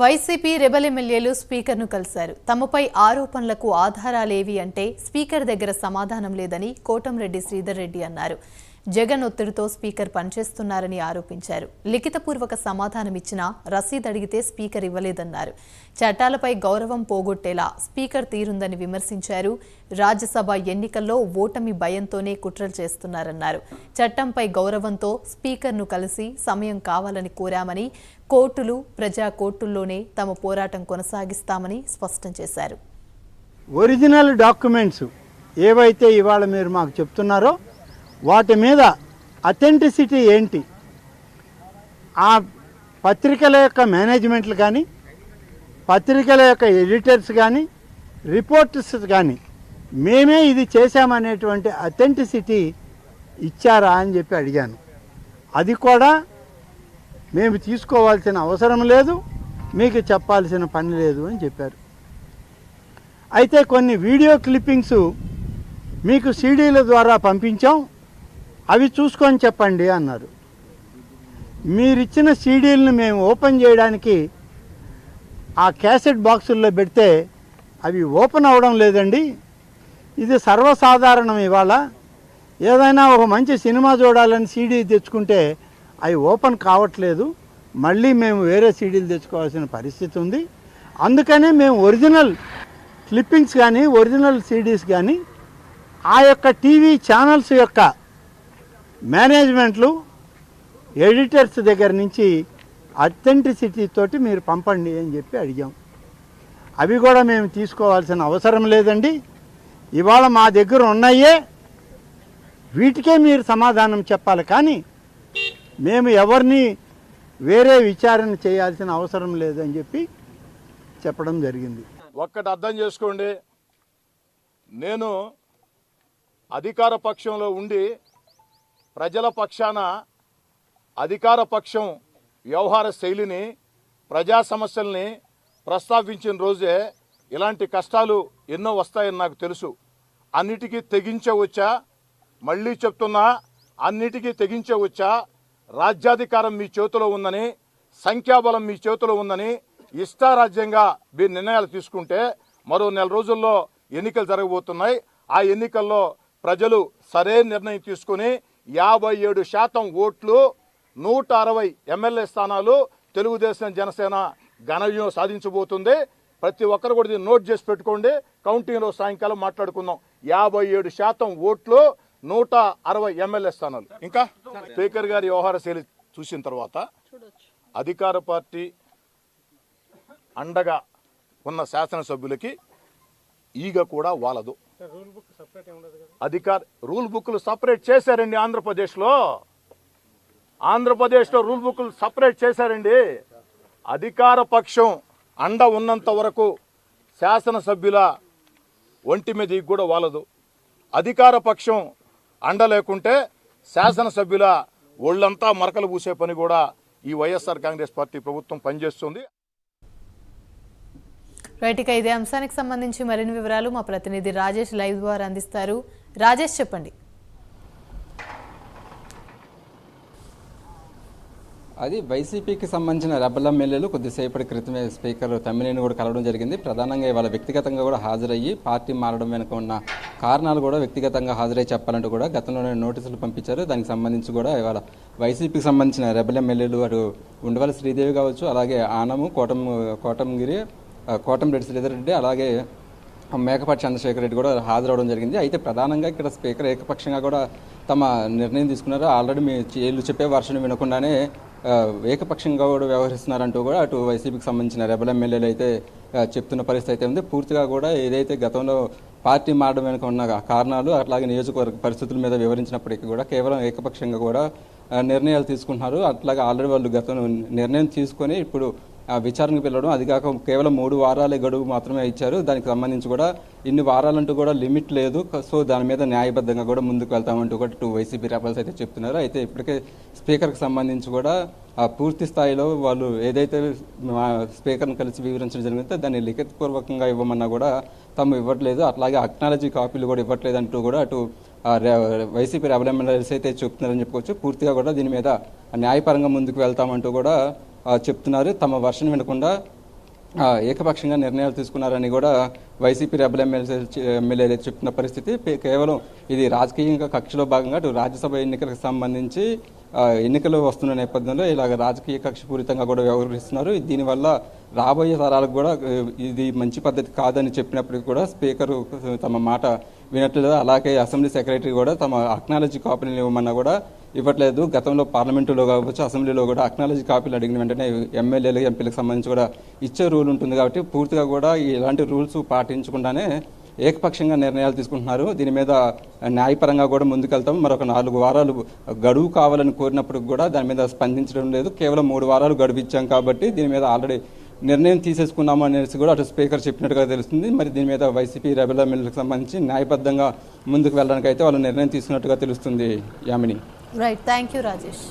YCP rebel ఎమ్మెల్యేలు స్పీకర్ను కలిశారు. తమపై ఆరోపణలకు ఆధారాలేవి అంటే స్పీకర్ దగ్గర సమాధానం లేదని కోటంరెడ్డి శ్రీధర్ రెడ్డి అన్నారు. జగన్ ఒత్తిడితో స్పీకర్ పనిచేస్తున్నారని ఆరోపించారు. లిఖితపూర్వక సమాధానమిచ్చినా రసీదు అడిగితే స్పీకర్ ఇవ్వలేదన్నారు. చట్టాలపై గౌరవం పోగొట్టేలా స్పీకర్ తీరుందని విమర్శించారు. రాజ్యసభ ఎన్నికల్లో ఓటమి భయంతోనే కుట్రలు చేస్తున్నారన్నారు. చట్టంపై గౌరవంతో స్పీకర్ను కలిసి సమయం కావాలని కోరామని కోర్టులు ప్రజా కోర్టుల్లోనే తమ పోరాటం కొనసాగిస్తామని స్పష్టం చేశారు. ఒరిజినల్ డాక్యుమెంట్స్ ఏవైతే ఇవాళ మీరు మాకు చెప్తున్నారో వాటి మీద అథెంటిసిటీ ఏంటి? ఆ పత్రికల యొక్క మేనేజ్మెంట్లు కానీ పత్రికల యొక్క ఎడిటర్స్ కానీ రిపోర్టర్స్ కానీ మేమే ఇది చేశామనేటువంటి అథెంటిసిటీ ఇచ్చారా అని చెప్పి అడిగాను. అది కూడా మేము తీసుకోవాల్సిన అవసరం లేదు మీకు చెప్పాల్సిన పని లేదు అని చెప్పారు. అయితే కొన్ని వీడియో క్లిప్పింగ్స్ మీకు సీడీల ద్వారా పంపించాం. అవి చూసుకొని చెప్పండి అన్నారు. మీరిచ్చిన సీడీలను మేము ఓపెన్ చేయడానికి ఆ క్యాసెట్ బాక్సుల్లో పెడితే అవి ఓపెన్ అవ్వడం లేదండి. ఇది సర్వసాధారణం ఇవాళ. ఏదైనా ఒక మంచి సినిమా చూడాలని సీడీ తెచ్చుకుంటే అవి ఓపెన్ కావట్లేదు. మళ్ళీ మేము వేరే సీడీలు తెచ్చుకోవాల్సిన పరిస్థితి ఉంది. అందుకనే మేము ఒరిజినల్ క్లిప్పింగ్స్ కానీ ఒరిజినల్ సీడీస్ కానీ ఆ యొక్క టీవీ ఛానల్స్ యొక్క మేనేజ్మెంట్లు ఎడిటర్స్ దగ్గర నుంచి అథెంటిసిటీ తోటి మీరు పంపండి అని చెప్పి అడిగాం. అవి కూడా మేము తీసుకోవాల్సిన అవసరం లేదండి. ఇవాళ మా దగ్గర ఉన్నాయే. వీటికే మీరు సమాధానం చెప్పాలి. కానీ మేము ఎవరిని వేరే విచారణ చేయాల్సిన అవసరం లేదని చెప్పి చెప్పడం జరిగింది. ఒక్కటి అర్థం చేసుకోండి. నేను అధికార పక్షంలో ఉండి ప్రజల పక్షాన అధికార పక్షం వ్యవహార శైలిని ప్రజా సమస్యల్ని ప్రస్తావించిన రోజే ఇలాంటి కష్టాలు ఎన్నో వస్తాయని నాకు తెలుసు. అన్నిటికీ తెగించవచ్చా మళ్ళీ చెప్తున్నా అన్నిటికీ తెగించవచ్చా రాజ్యాధికారం మీ చేతిలో ఉందని సంఖ్యాబలం మీ చేతిలో ఉందని ఇష్టారాజ్యంగా మీరు నిర్ణయాలు తీసుకుంటే మరో నెల రోజుల్లో ఎన్నికలు జరగబోతున్నాయి. ఆ ఎన్నికల్లో ప్రజలు సరైన నిర్ణయం తీసుకుని యాభై ఏడు శాతం ఓట్లు నూట అరవై ఎమ్మెల్యే స్థానాలు తెలుగుదేశం జనసేన ఘనవిజయం సాధించబోతుంది. ప్రతి ఒక్కరు కూడా దీన్ని నోట్ చేసి పెట్టుకోండి. కౌంటింగ్లో సాయంకాలం మాట్లాడుకుందాం. యాభై ఏడు శాతం ఓట్లు నూట అరవై ఎమ్మెల్యే స్థానాలు. ఇంకా? స్పీకర్ గారి వ్యవహార శైలి చూసిన తర్వాత అధికార పార్టీ అండగా ఉన్న శాసనసభ్యులకి ఈగ కూడా వాలదు. అధికార రూల్ బుక్లు సపరేట్ చేశారండి ఆంధ్రప్రదేశ్లో. ఆంధ్రప్రదేశ్లో రూల్ బుక్లు సపరేట్ చేశారండి. అధికార పక్షం అండ ఉన్నంత వరకు శాసనసభ్యుల ఒంటి మీద కూడా వాలదు. అధికార పక్షం అండ లేకుంటే శాసనసభ్యుల ఒళ్ళంతా మరకలు పూసే పని కూడా ఈ వైఎస్ఆర్ కాంగ్రెస్ పార్టీ ప్రభుత్వం పనిచేస్తుంది. రైట్ ఇదే అంశానికి సంబంధించి మరిన్ని వివరాలు మా ప్రతినిధి రాజేష్ లైవ్ ద్వారా అందిస్తారు. రాజేష్ చెప్పండి. అది వైసీపీకి సంబంధించిన రెబల్ ఎమ్మెల్యేలు కొద్దిసేపటి క్రితమే స్పీకర్ తమ్మినేని కూడా కలవడం జరిగింది. ప్రధానంగా ఇవాళ వ్యక్తిగతంగా కూడా హాజరయ్యి పార్టీ మారడం వెనుక ఉన్న కారణాలు కూడా వ్యక్తిగతంగా హాజరై చెప్పాలంటూ కూడా గతంలోనే నోటీసులు పంపించారు. దానికి సంబంధించి కూడా ఇవాళ వైసీపీకి సంబంధించిన రెబల్ ఎమ్మెల్యేలు అటు ఉండవల్లి శ్రీదేవి కావచ్చు అలాగే ఆనము కోటం కోటంగిరి కోటంరెడ్డి శ్రీధర్ రెడ్డి అలాగే మేకపాటి చంద్రశేఖర్ రెడ్డి కూడా హాజరవడం జరిగింది. అయితే ప్రధానంగా ఇక్కడ స్పీకర్ ఏకపక్షంగా కూడా తమ నిర్ణయం తీసుకున్నారు. ఆల్రెడీ మీ వీళ్ళు చెప్పే వర్షం వినకుండానే ఏకపక్షంగా కూడా వ్యవహరిస్తున్నారంటూ కూడా అటు వైసీపీకి సంబంధించిన రెబల్ ఎమ్మెల్యేలు అయితే చెప్తున్న పరిస్థితి అయితే ఉంది. పూర్తిగా కూడా ఏదైతే గతంలో పార్టీ మారడం వెనుక ఉన్న కారణాలు అట్లాగే నియోజకవర్గ పరిస్థితుల మీద వివరించినప్పటికీ కూడా కేవలం ఏకపక్షంగా కూడా నిర్ణయాలు తీసుకుంటున్నారు. అట్లాగే ఆల్రెడీ వాళ్ళు గతంలో నిర్ణయం తీసుకొని ఇప్పుడు విచారణకు పిలవడం అది కాక కేవలం మూడు వారాలే గడువు మాత్రమే ఇచ్చారు. దానికి సంబంధించి కూడా ఇన్ని వారాలంటూ కూడా లిమిట్ లేదు. సో దాని మీద న్యాయబద్ధంగా కూడా ముందుకు వెళ్తామంటూ కూడా టూ వైసీపీ రెబల్స్ అయితే చెప్తున్నారు. అయితే ఇప్పటికే స్పీకర్కి సంబంధించి కూడా ఆ పూర్తి స్థాయిలో వాళ్ళు ఏదైతే మా స్పీకర్ని కలిసి వివరించడం జరిగిందో దాన్ని లిఖితపూర్వకంగా ఇవ్వమన్నా కూడా తాము ఇవ్వట్లేదు. అట్లాగే అక్నాలజీ కాపీలు కూడా ఇవ్వట్లేదు అంటూ కూడా అటు వైసీపీ రెబల్ ఎమ్మెల్యేస్ అయితే చెప్తున్నారని చెప్పుకోవచ్చు. పూర్తిగా కూడా దీని మీద న్యాయపరంగా ముందుకు వెళ్తామంటూ కూడా చెప్తున్నారు. తమ వర్షం వినకుండా ఏకపక్షంగా నిర్ణయాలు తీసుకున్నారని కూడా వైసీపీ రెబల్ ఎమ్మెల్యే ఎమ్మెల్యేలు చెప్తున్న పరిస్థితి కేవలం ఇది రాజకీయంగా కక్షలో భాగంగా అటు రాజ్యసభ ఎన్నికలకు సంబంధించి ఎన్నికలు వస్తున్న నేపథ్యంలో ఇలాగ రాజకీయ కక్షపూరితంగా కూడా వ్యవహరిస్తున్నారు. దీనివల్ల రాబోయే తరాలకు కూడా ఇది మంచి పద్ధతి కాదని చెప్పినప్పటికీ కూడా స్పీకరు తమ మాట వినట్లేదు. అలాగే అసెంబ్లీ సెక్రటరీ కూడా తమ అక్నాలజీ కాపీని ఇవ్వమన్నా కూడా ఇవ్వట్లేదు. గతంలో పార్లమెంటులో కావచ్చు అసెంబ్లీలో కూడా అక్నాలజీ కాపీలు అడిగిన వెంటనే ఎమ్మెల్యేలు ఎంపీలకు సంబంధించి కూడా ఇచ్చే రూల్ ఉంటుంది కాబట్టి పూర్తిగా కూడా ఇలాంటి రూల్స్ పాటించకుండానే ఏకపక్షంగా నిర్ణయాలు తీసుకుంటున్నారు. దీని మీద న్యాయపరంగా కూడా ముందుకెళ్తాం. మరొక నాలుగు వారాలు గడువు కావాలని కోరినప్పుడు కూడా దాని మీద స్పందించడం లేదు. కేవలం మూడు వారాలు గడువు ఇచ్చాం కాబట్టి దీని మీద ఆల్రెడీ నిర్ణయం తీసేసుకున్నాము అనేసి కూడా అటు స్పీకర్ చెప్పినట్టుగా తెలుస్తుంది. మరి దీని మీద వైసీపీ రెబల్ ఎమ్మెల్యేలకు సంబంధించి న్యాయబద్ధంగా ముందుకు వెళ్ళడానికి అయితే వాళ్ళు నిర్ణయం తీసుకున్నట్టుగా తెలుస్తుంది Yamini. Right thank you Rajesh